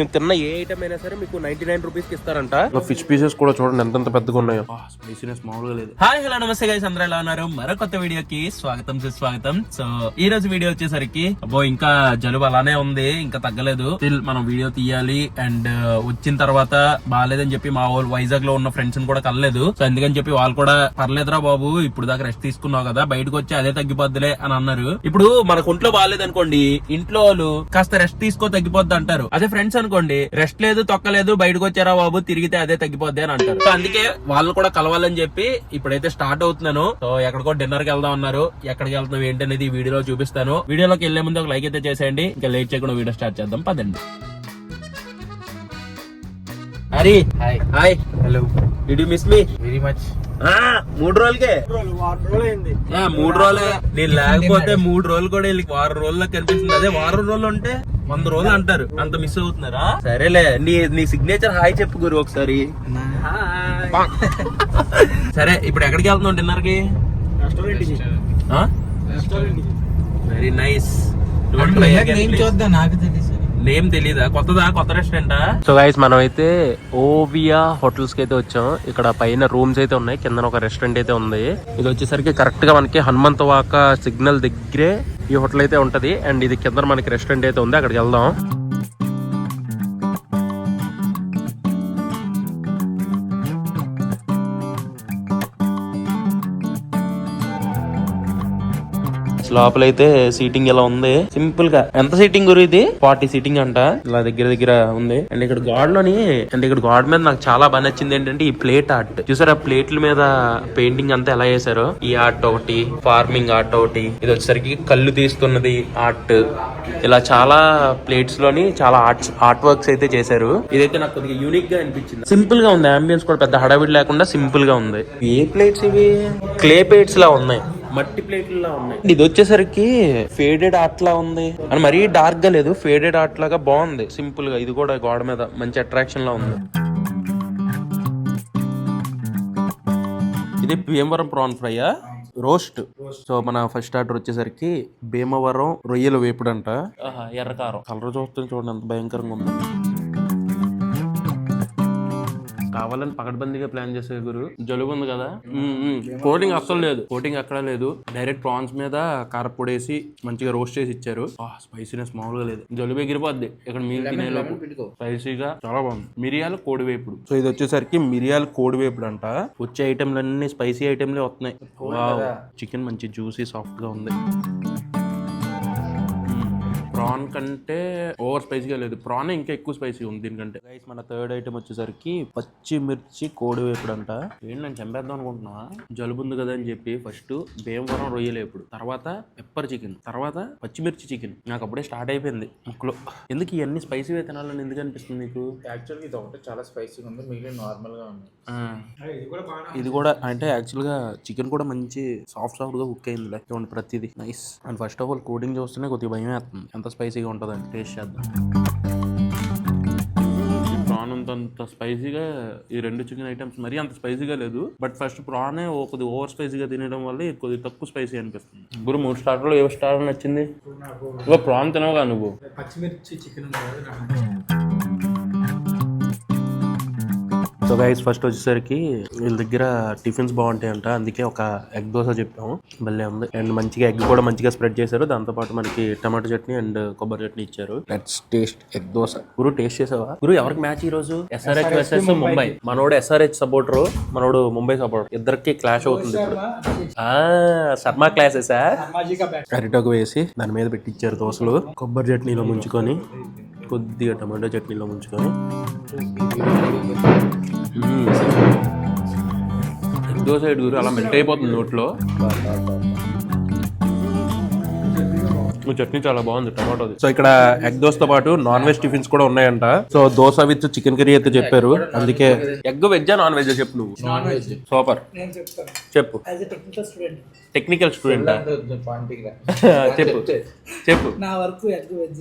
మీరు తిన్న ఏ ఐటమ్ అయినా సరే మీకు నైన్టీ నైన్ రూపీస్కి ఇస్తారంట. ఫిష్ పీసెస్ కూడా చూడండి ఎంత పెద్దగా ఉన్నాయో. స్పైసీనెస్ మామూలుగా లేదు. హాయ్ హలో నమస్తే గైస్ అందరూ ఎలా ఉన్నారు? మరో కొత్త వీడియోకి స్వాగతం సుస్వాగతం. సో ఈ రోజు వీడియో వచ్చేసరికి అబ్బో ఇంకా జలుబు అలానే ఉంది ఇంకా తగ్గలేదు. Still మనం వీడియో తీయాలి అండ్ వచ్చిన తర్వాత బాగాలేదని చెప్పి మా వాళ్ళు వైజాగ్లో ఉన్న ఫ్రెండ్స్ కూడా కలలేదు సో అందుకని చెప్పి వాళ్ళు కూడా పర్లేదురా బాబు ఇప్పుడు దాకా రెస్ట్ తీసుకున్నావు కదా బయటకు వచ్చి అదే తగ్గిపోద్దులే అని అన్నారు. ఇప్పుడు మనకు ఒంట్లో బాగాలేదు అనుకోండి ఇంట్లో వాళ్ళు కాస్త రెస్ట్ తీసుకో తగ్గిపోద్ది అంటారు. అదే ఫ్రెండ్స్ అనుకోండి రెస్ట్ లేదు తొక్కలేదు బయటకు వచ్చారా బాబు తిరిగితే అదే తగ్గిపోద్ది అని అంటారు. సో అందుకే వాళ్ళు కూడా కలవాలని చెప్పి ఇప్పుడైతే స్టార్ట్ అవుతున్నాను. సో ఎక్కడికో డిన్నర్కి వెళ్దాం అన్నారు. ఎక్కడికి వెళ్తున్నాం ఏంటనేది ఈ వీడియోలో చూపిస్తాను. వీడియోలోకి వెళ్ళే ముందు ఒక లైక్ అయితే చేసేయండి. ఇంకా లేట్ చేయకుండా వీడియో స్టార్ట్ చేద్దాం. పదండి. Hari. Hi hi hello did you miss me very much మూడు రోజులకే. ఆ, మూడు రోజులే. నేను లేకపోతే మూడు రోజులు కూడా వీళ్ళకి వారం రోజుల్లో కనిపిస్తుంది. అదే వారం రోజులు ఉంటే వంద రోజులు అంటారు. అంత మిస్ అవుతున్నారా? సరేలే నీ నీ సిగ్నేచర్ హాయ్ చెప్పు గురు ఒకసారి. సరే ఇప్పుడు ఎక్కడికి వెళ్తున్నావు డిన్నర్కి. వెరీ నైస్ చూద్దాం? నాకు తెలియదు నేమ్ తెలీదా? కొత్తదా? కొత్త రెస్టారెంటా సో గైస్ మనం అయితే ఓవియా హోటల్స్కి అయితే వచ్చాం. ఇక్కడ పైన రూమ్స్ అయితే ఉన్నాయి. కింద ఒక రెస్టారెంట్ అయితే ఉంది. ఇది వచ్చేసరికి కరెక్ట్గా మనకి హనుమంత వాక సిగ్నల్ దగ్గరే ఈ హోటల్ అయితే ఉంటది. అండ్ ఇది కింద మనకి రెస్టారెంట్ అయితే ఉంది. అక్కడికి వెళ్దాం. లోపల అయితే సీటింగ్ ఇలా ఉంది? సింపుల్గా. ఎంత సీటింగ్ గురు ఇది? ఫార్టీ సీటింగ్ అంట. ఇలా దగ్గర దగ్గర ఉంది. అండ్ ఇక్కడ గాడ్లోని అండ్ ఇక్కడ గాడ్ మీద నాకు చాలా బాగా నచ్చింది ఏంటంటే ఈ ప్లేట్ ఆర్ట్ చూసారా ప్లేట్ల మీద పెయింటింగ్ అంతా ఎలా చేశారో? ఈ ఆర్ట్ ఒకటి ఫార్మింగ్ ఆర్ట్ ఒకటి. ఇది వచ్చేసరికి కళ్ళు తీస్తున్నది ఆర్ట్ ఇలా చాలా ప్లేట్స్లోని చాలా ఆర్ట్స్ ఆర్ట్ వర్క్స్ అయితే చేశారు. ఇదైతే నాకు కొద్దిగా యూనిక్గా అనిపించింది. సింపుల్గా ఉంది. అంబియన్స్ కూడా పెద్ద హడావిడి లేకుండా సింపుల్గా ఉంది. ఏ ప్లేట్స్ ఇవి? క్లే ప్లేట్స్ లా ఉన్నాయి. మట్టి ప్లేట్ల ఉన్నాయి. ఇది వచ్చేసరికి ఫేడెడ్ ఆర్ట్ లా ఉంది. అని మరీ డార్క్గా లేదు ఫేడెడ్ ఆర్ట్ లాగా బాగుంది. సింపుల్గా. ఇది కూడా గోడ మీద మంచి అట్రాక్షన్ లా ఉంది. ఇది భీమవరం ప్రాన్ ఫ్రైయా రోస్ట్ సో మన ఫస్ట్ ఆర్డర్ వచ్చేసరికి భీమవరం రొయ్యల వేపుడు అంట ఎర్రకారం. కలర్ చూస్తే చూడండి ఎంత భయంకరంగా ఉంది. కావాలని పకడ్బందీగా ప్లాన్ చేసే గురు. జలుబు ఉంది కదా? కోటింగ్ అస్సలు లేదు. కోటింగ్ అక్కడ లేదు. డైరెక్ట్ ప్రాన్స్ మీద కారపొడి వేసి మంచిగా రోస్ట్ చేసి ఇచ్చారు. స్పైసీనెస్ మామూలుగా లేదు. జలుబు ఎగిరిపోద్ది. ఇక్కడ మీరు తినేలోపు. స్పైసీగా చాలా బాగుంది. మిరియాల కోడి వేపుడు. సో ఇది వచ్చేసరికి మిరియాల కోడి వేపుడు అంట. వచ్చే ఐటెంలు అన్ని స్పైసీ ఐటెంలే వస్తున్నాయి. చికెన్ మంచి జ్యూసీ సాఫ్ట్గా ఉంది. ప్రాన్ కంటే ఓవర్ స్పైసీగా లేదు. ప్రాన్ ఇంకా ఎక్కువ స్పైసీ ఉంది దీనికంటే. గైస్ మన థర్డ్ ఐటమ్ వచ్చేసరికి పచ్చిమిర్చి కోడి వేపుడు అంట ఏంటి నేను చంపేద్దాం అనుకుంటున్నా జలుబు ఉంది కదా అని చెప్పి ఫస్ట్ భీమవరం రొయ్యలు వేపుడు. తర్వాత పెప్పర్ చికెన్ తర్వాత పచ్చిమిర్చి చికెన్ నాకు అప్పుడే స్టార్ట్ అయిపోయింది ముక్కులో. ఎందుకు ఇవన్నీ స్పైసీగా తినాలని ఎందుకు అనిపిస్తుంది నీకు? యాక్చువల్గా ఇది ఒకటి చాలా స్పైసీగా ఉంది మిగిలిన నార్మల్గా ఉంది. ఇది కూడా అంటే యాక్చువల్గా చికెన్ కూడా మంచి సాఫ్ట్ సాఫ్ట్గా కుక్ అయింది చూడండి ప్రతిదీ. Nice and first of all coding చూస్తేనే కొద్దిగా భయం వేస్తుంది ఎంత స్పైసీగా ఉంటుందని టేస్ట్ చేద్దాం. ఈ ప్రాన్ అంత అంత స్పైసీగా ఈ రెండు చికెన్ ఐటమ్స్ మరీ అంత స్పైసీగా లేదు. బట్ ఫస్ట్ ప్రానే ఓ కొద్దిగా ఓవర్ స్పైసీగా తినడం వల్ల ఇది కొద్దిగా తక్కువ స్పైసీ అనిపిస్తుంది. గురు మూడు స్టార్టర్లో ఏ స్టార్ నచ్చింది? ప్రాన్ తినవుగా నువ్వు. పచ్చిమిర్చి చికెన్ సో గైస్ ఫస్ట్ వచ్చేసరికి వీళ్ళ దగ్గర టిఫిన్స్ బాగుంటాయి అంట అందుకే ఒక ఎగ్ దోశ చెప్పాము. భలే ఉంది. అండ్ మంచిగా ఎగ్ కూడా మంచిగా స్ప్రెడ్ చేశారు. దాంతో పాటు మనకి టమాటో చట్నీ అండ్ కొబ్బరి చట్నీ ఇచ్చారు. Let's taste egg dosa. Guru taste చేసావా? గురు ఎవరికి మ్యాచ్ ఈ రోజు ఎస్ఆర్హెచ్ వర్సెస్ ముంబై మనోడు ఎస్ఆర్హెచ్ సపోర్టర్ మనోడు ముంబై సపోర్టర్ ఇద్దరికి క్లాష్ అవుతుంది ఇప్పుడు. ఆ శర్మ క్లాసెస్ అరిటాకు వేసి దాని మీద పెట్టించారు దోశలు. కొబ్బరి చట్నీలో ముంచుకొని. కొద్దిగా టమాటో చట్నీలో ముంచుకొని దోశ ఎడుగురు అలా మెల్ట్ అయిపోతుంది నోట్లో. ఈ చట్నీ చాలా బాగుంది టమాటోది సో ఇక్కడ ఎగ్ దోశతో పాటు నాన్ వెజ్ టిఫిన్స్ కూడా ఉన్నాయంట. So dosa with chicken curry అయితే చెప్పారు. అందుకే ఎగ్ వెజ్జా నాన్ వెజ్ చెప్పు నువ్వు. Non veg. సూపర్. చెప్పు. టెక్నికల్ స్టూడెంట్ చెప్పు. చెప్పు. నా వరకు ఎగ్ వెజ్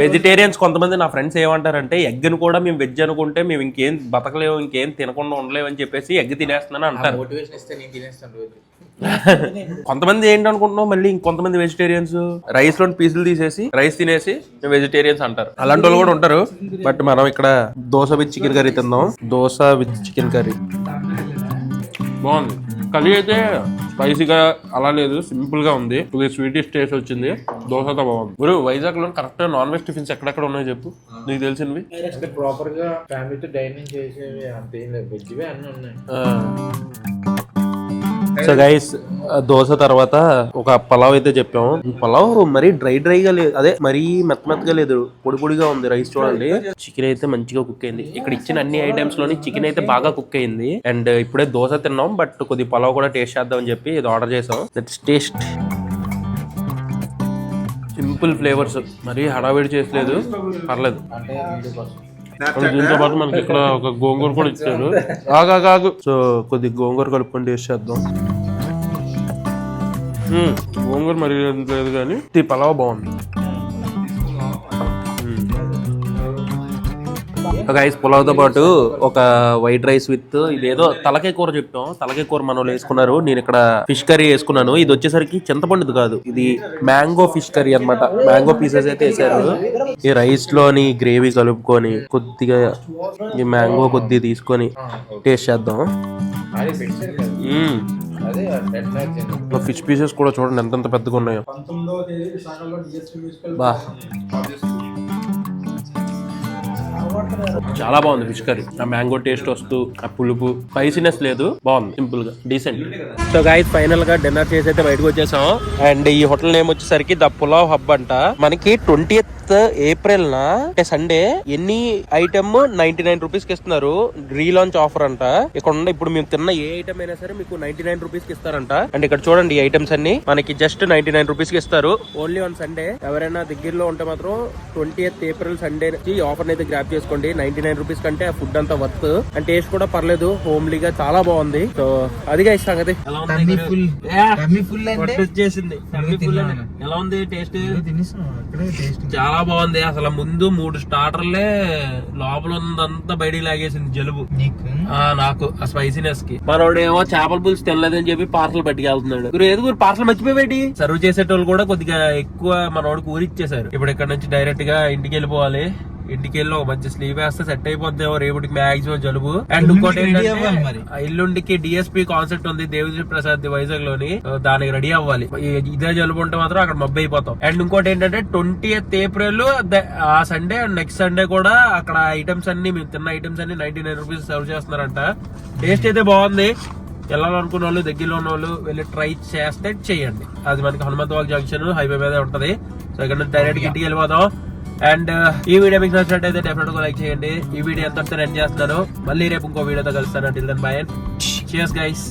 వెజిటేరియన్స్ కొంతమంది నా ఫ్రెండ్స్ ఏమంటారంటే ఎగ్ను కూడా మేము వెజ్ అనుకుంటే మేము ఇంకేం బతకలేము ఇంకేం తినకుండా ఉండలేము అని చెప్పేసి ఎగ్ తినేస్తున్నాను అంటారు. మోటివేషన్ ఇస్తే నేను తినేస్తాను రోజు. కొంతమంది ఏంటనుకుంటున్నాం మళ్ళీ ఇంకొంతమంది వెజిటేరియన్స్ రైస్లో పీసులు తీసేసి రైస్ తినేసి వెజిటేరియన్స్ అంటారు. అలాంటి వాళ్ళు కూడా ఉంటారు. బట్ మనం ఇక్కడ దోశ విత్ చికెన్ కర్రీ తిందాం దోశ విత్ చికెన్ కర్రీ బాగుంది. కర్రీ అయితే స్పైసీగా అలా లేదు. సింపుల్గా ఉంది. ఇది స్వీటిష్ టేస్ట్ వచ్చింది. దోశతో బాగుంది. గురు వైజాగ్లో కరెక్ట్ నాన్ వెజ్ టిఫిన్స్ ఎక్కడెక్కడ ఉన్నాయో చెప్పు. నీకు తెలిసినవి? ప్రాపర్గా ఫ్యామిలీతో డైనింగ్ చేసేవి అంత వెజ్వే అన్ని ఉన్నాయి. సో గైస్ దోశ తర్వాత ఒక పలావ్ అయితే చెప్పాము. ఈ పలావ్ మరీ డ్రై డ్రైగా లేదు. అదే మరీ మెత్త మెత్తగా లేదు. పొడి పొడిగా ఉంది రైస్ చూడండి. చికెన్ అయితే మంచిగా కుక్ అయింది. ఇక్కడ ఇచ్చిన అన్ని ఐటమ్స్లోని చికెన్ అయితే బాగా కుక్ అయింది. అండ్ ఇప్పుడే దోశ తిన్నాం బట్ కొద్ది పలావ్ కూడా టేస్ట్ చేద్దాం అని చెప్పి ఇది ఆర్డర్ చేసాం. దట్స్ టేస్ట్ సింపుల్ ఫ్లేవర్స్ మరీ హడావిడి చేసలేదు. పర్లేదు. దీంతో పాటు మనకి ఇక్కడ ఒక గోంగూర కూడా ఇచ్చారు. ఆగా ఆగు సో కొద్ది గోంగూర కలుపుకొని టేస్ట్ చేద్దాం. మ్మ్. గోంగూర మరి లేదు కానీ. ఈ పలావ్ బాగుంది. ఒక ఐస్ పులావ్తో పాటు ఒక వైట్ రైస్ విత్ ఇదేదో తలకాయ కూర చెప్పాం. తలకాయ కూర మన వేసుకున్నారు. నేను ఇక్కడ ఫిష్ కర్రీ వేసుకున్నాను. ఇది వచ్చేసరికి చింతపండుది కాదు. ఇది మ్యాంగో ఫిష్ కర్రీ అన్నమాట. మ్యాంగో పీసెస్ అయితే వేసారు ఈ రైస్లోని గ్రేవీ కలుపుకొని కొద్దిగా ఈ మ్యాంగో కొద్దిగా తీసుకొని టేస్ట్ చేద్దాం. ఫిష్ పీసెస్ కూడా చూడండి ఎంతెంత పెద్దగా ఉన్నాయో బా. చాలా బాగుంది ఫిష్ కర్రీ. ఆ మ్యాంగో టేస్ట్ వస్తూ ఆ పులుపు. స్పైసీనెస్ లేదు. బాగుంది. సింపుల్గా. డీసెంట్ సో గైస్ ఫైనల్గా డిన్నర్ చేసి అయితే బయటకు వచ్చేసాం. అండ్ ఈ హోటల్ నేమ్ వచ్చేసరికి ద పులావ్ హబ్ అంట. మనకి ట్వంటీ ఏప్రిల్ నా అంటే సండే ఎన్ని ఐటమ్ నైన్టీ నైన్ రూపీస్కి ఇస్తున్నారు? రీలాంచ్ ఆఫర్ అంట. ఇక్కడ ఉన్న ఇప్పుడు మేము తిన్న ఏ ఐటమ్ అయినా సరే మీకు నైన్టీ నైన్ రూపీస్కి ఇస్తారంట. అండ్ ఇక్కడ చూడండి ఈ ఐటమ్స్ అన్ని. మనకి జస్ట్ నైన్టీ నైన్ రూపీస్కి ఇస్తారు. Only on Sunday. ఎవరైనా దగ్గరలో ఉంటే మాత్రం ట్వంటీ ఏప్రిల్ సండే నుంచి ఈ ఆఫర్ అయితే గ్రాప్ చేసుకోండి. నైన్టీ నైన్ రూపీస్ కంటే ఆ ఫుడ్ అంతా వర్త్ అండ్ టేస్ట్ కూడా పర్లేదు. హోమ్లీగా చాలా బాగుంది. సో అదిగా ఇస్తాం వచ్చేసింది ఎలా ఉంది టేస్ట్? టేస్ట్ చాలా బాగుంది. అసలు ముందు మూడు స్టార్టర్లే లోపల ఉన్నదంతా బయటికి లాగేసింది జలుబు. నీకు? ఆ నాకు ఆ స్పైసీనెస్కి. మనోడు ఏమో చేపల పులుసు తినలేదని చెప్పి పార్సల్ పట్టుకెళ్తున్నాడు. గురు ఏదో పార్సల్ మర్చిపోయి సర్వ్ చేసేటోళ్ళు కూడా కొద్దిగా ఎక్కువ మనోడికి ఊరిచ్చేసారు ఇప్పుడు ఇక్కడ నుంచి డైరెక్ట్గా ఇంటికి వెళ్ళిపోవాలి. ఇంటికి వెళ్ళి ఒక మంచి స్లీవ్ వేస్తే సెట్ అయిపోద్దేమో రేపటికి మాక్సిమం జలుబు. అండ్ ఇంకోటి ఏంటంటే ఇల్లుండికి డిఎస్పీ కాన్సెప్ట్ ఉంది దేవిశ్రీ ప్రసాద్ వైజాగ్లోని దానికి రెడీ అవ్వాలి. ఇదే జలుబు ఉంటే మాత్రం అక్కడ మబ్బు అయిపోతాం. అండ్ ఇంకోటి ఏంటంటే ట్వంటీ ఏప్రిల్ ఆ సండే అండ్ నెక్స్ట్ సండే కూడా అక్కడ ఐటమ్స్ అన్ని మేము తిన్న ఐటమ్స్ అన్ని నైన్టీ నైన్ రూపీస్ సర్వ్ చేస్తున్నారంట. టేస్ట్ అయితే బాగుంది. వెళ్ళాలనుకున్న వాళ్ళు దగ్గరలో ఉన్న వాళ్ళు వెళ్ళి ట్రై చేస్తే చేయండి. అది మనకి హనుమంతవాల్ జంక్షన్ హైవే మీద ఉంటది. సో ఇక్కడ డైరెక్ట్ ఇంటికి వెళ్ళిపోతాం అండ్ uh, ఈ వీడియో మీకు నచ్చినట్టయితే డెఫినెట్గా లైక్ చేయండి. ఈ వీడియో ఎంత ఎండ్ చేస్తున్నాను. మళ్ళీ రేపు ఇంకో వీడియోతో కలుస్తాను. Till then bye and guys